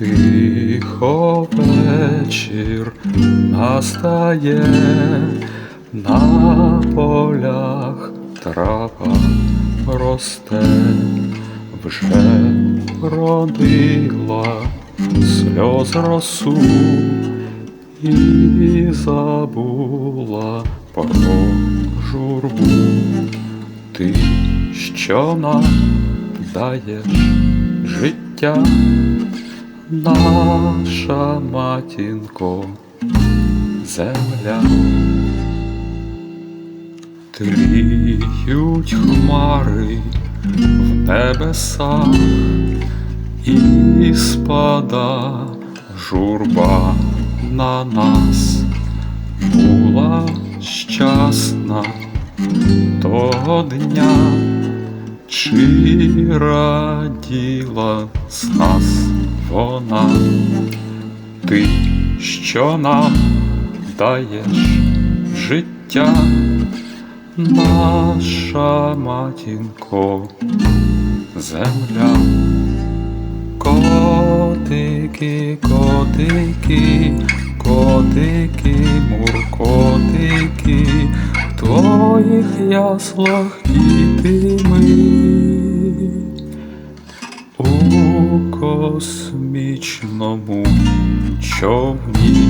Тихо вечір настає, на полях трава росте, вже родила сльоз росу і забула про журбу. Ти, що нам даєш життя, наша матінко, земля. Тліють хмари в небесах і спада журба на нас була щасна того дня, чи раділа з нас вона, ти, що нам даєш життя, наша матінко, земля. Котики, котики, котики, муркотики, в твоїх яслах діти космічному човні.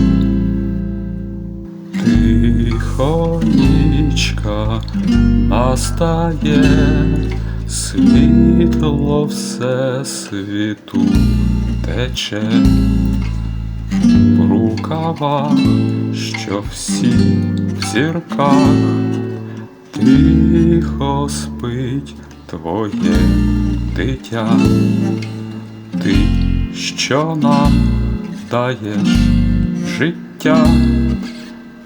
Тихо нічка настає, світло все світу тече в рукавах, що всі в зірках, тихо спить твоє дитя, ти, що нам даєш життя,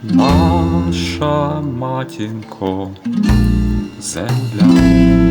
наша матінко, земля.